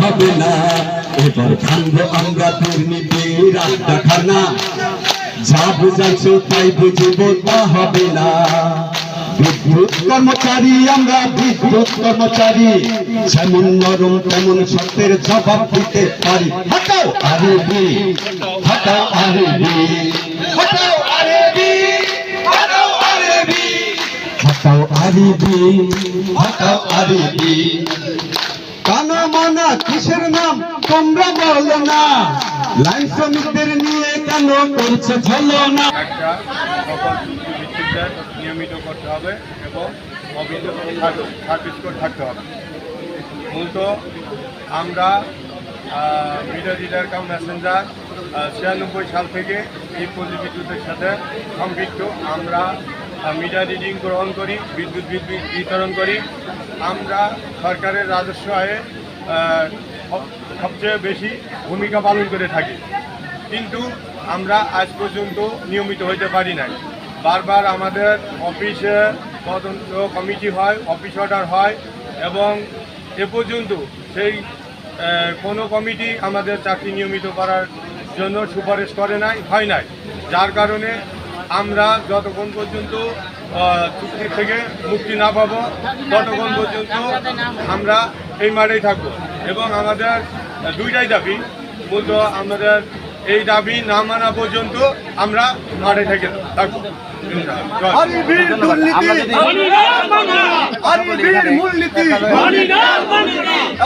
হবে না। এবার ভাঙবো আমরা দুর্নীতি রাস্তা খানা যা বুঝাইছো তাই বুঝিব তা হবে না। বিদ্যুৎ কর্মচারী আমরা, বিদ্যুৎ কর্মচারী। যেমন নরম, তেমন সত্যের জবাব পারি। হটাও আরে বি হটাও আরে বি হটাও আরে বি কিসের নাম? তোমরা বলো না। লাইন শ্রমিকদের নিয়ে কেন করছে ঝলো না নিয়মিত করতে হবে এবং সার্ভিস থাকতে হবে। মূলত আমরা মিডিয়া ডিলার কাম মেসেঞ্জার ছিয়ানব্বই সাল থেকে এই পল্লী বিদ্যুতের সাথে সম্পৃক্ত। আমরা মিডিয়া রিডিং গ্রহণ করি, বিদ্যুৎ বিদ্যুৎ বিতরণ করি। আমরা সরকারের রাজস্ব আয়ে সবচেয়ে বেশি ভূমিকা পালন করে থাকি। কিন্তু আমরা আজ পর্যন্ত নিয়মিত হইতে পারি নাই। বারবার আমাদের অফিসে তদন্ত কমিটি হয়, অফিস অর্ডার হয় এবং এ পর্যন্ত সেই কোনো কমিটি আমাদের চাকরি নিয়মিত করার জন্য সুপারিশ করে নাই, হয় নাই। যার কারণে আমরা যতক্ষণ পর্যন্ত চুক্তি থেকে মুক্তি না পাবো ততক্ষণ পর্যন্ত আমরা এই মাঠেই থাকব। এবং আমাদের দুইটাই দাবি মূলত আমাদের এই দাবি না মানা পর্যন্ত আমরা মাঠে থেকে থাকব।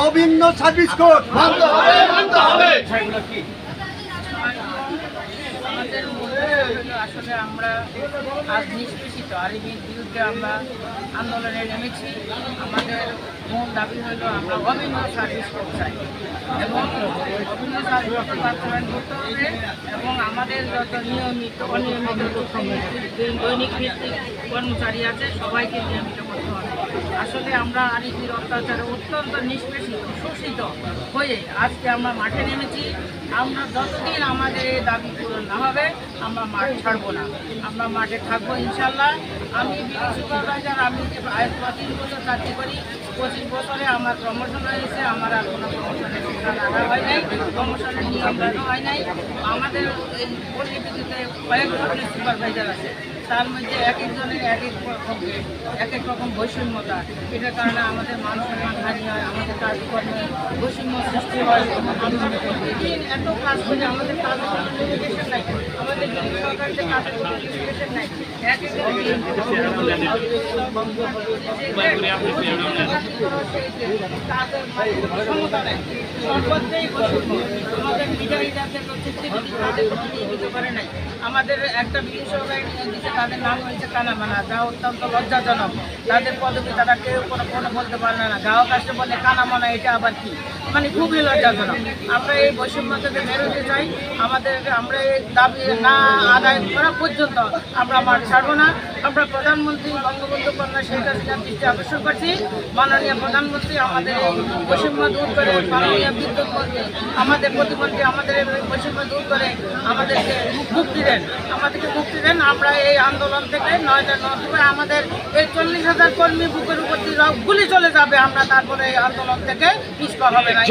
অভিন্ন সার্ভিস কোড আমাদের মূল্য হলো আসলে আমরা আজ নিষ্পেষিত। আরবির বিরুদ্ধে আমরা আন্দোলনে নেমেছি। আমাদের মূল দাবি হলো আমরা অভিন্ন সার্ভিস করতে চাই। এবং করতে হবে এবং আমাদের যত নিয়মিত অনিয়মিত দৈনিক ভিত্তিক কর্মচারী আছে সবাইকে নিয়মিত করতে হবে আসলে আমরা আরিফির অত্যাচারে অত্যন্ত নিষ্পেষিত শোষিত হয়ে আজকে আমরা মাঠে নেমেছি আমরা যতদিন আমাদের দাবি পূরণ না হবে আমরা মাঠ ছাড়বো না আমরা মাঠে থাকব ইনশাল্লাহ আমি বিডি সুপারভাইজার আমি যে পঁচিশ বছর চাকরি করি পঁচিশ বছরে আমার প্রমোশন হয়েছে আমার আর কোনো প্রমোশনের লাগা হয় নাই নিয়ম লাগা হয় নাই। আমাদের এই পল্লী বিদ্যুতে কয়েক ধরনের সুপারভাইজার আছে। তার মধ্যে এক একজনের এক এক রকম এক এক রকম বৈষম্যতা। এটার কারণে আমাদের মান সম্মান হানি হয় আমাদের কাজকর্মে বৈষম্য সৃষ্টি হয়। আমরা প্রতিদিন এত কাজ করি আমাদের কাজের কোনো লিমিটেশন নাই। আমাদের সরকারের যে কাজের কোনো নাই। এক এক কাজের ক্ষমতা নেই। সর্বত্রই বৈষম্য আমাদের আমাদের একটা সরকার দিচ্ছে তাদের নাম হয়েছে কানামানা যা অত্যন্ত লজ্জাজনক, তাদের পদবি তারা কেউ কোনো কোনো বলতে পারে না। গ্রাহক আসলে বলে কানামানা এটা আবার কি? মানে খুবই লজ্জাজনক। আমরা এই বৈষম্য থেকে বেরোতে চাই। আমাদের আমরা এই দাবি না আদায় করা পর্যন্ত আমরা মাঠ ছাড়বো না। আমরা প্রধানমন্ত্রী বঙ্গবন্ধু কন্যা শেখ হাসিনার দৃষ্টি আকর্ষণ করছি। মাননীয় প্রধানমন্ত্রী আমাদের এই বৈষম্য দূর করে মাননীয় বিদ্যুৎ মন্ত্রী আমাদের প্রতিমন্ত্রী আমাদের এই বৈষম্য দূর করে আমাদেরকে মুক্তি দেন। আমাদেরকে মুক্তি দেন। আমরা এই আন্দোলন থেকে নয়টা নতুন আমাদের এই চল্লিশ হাজার কর্মী বুকের উপর দিয়ে গুলি চলে যাবে। আমরা তারপরে এই আন্দোলন থেকে পিছপা হবে না।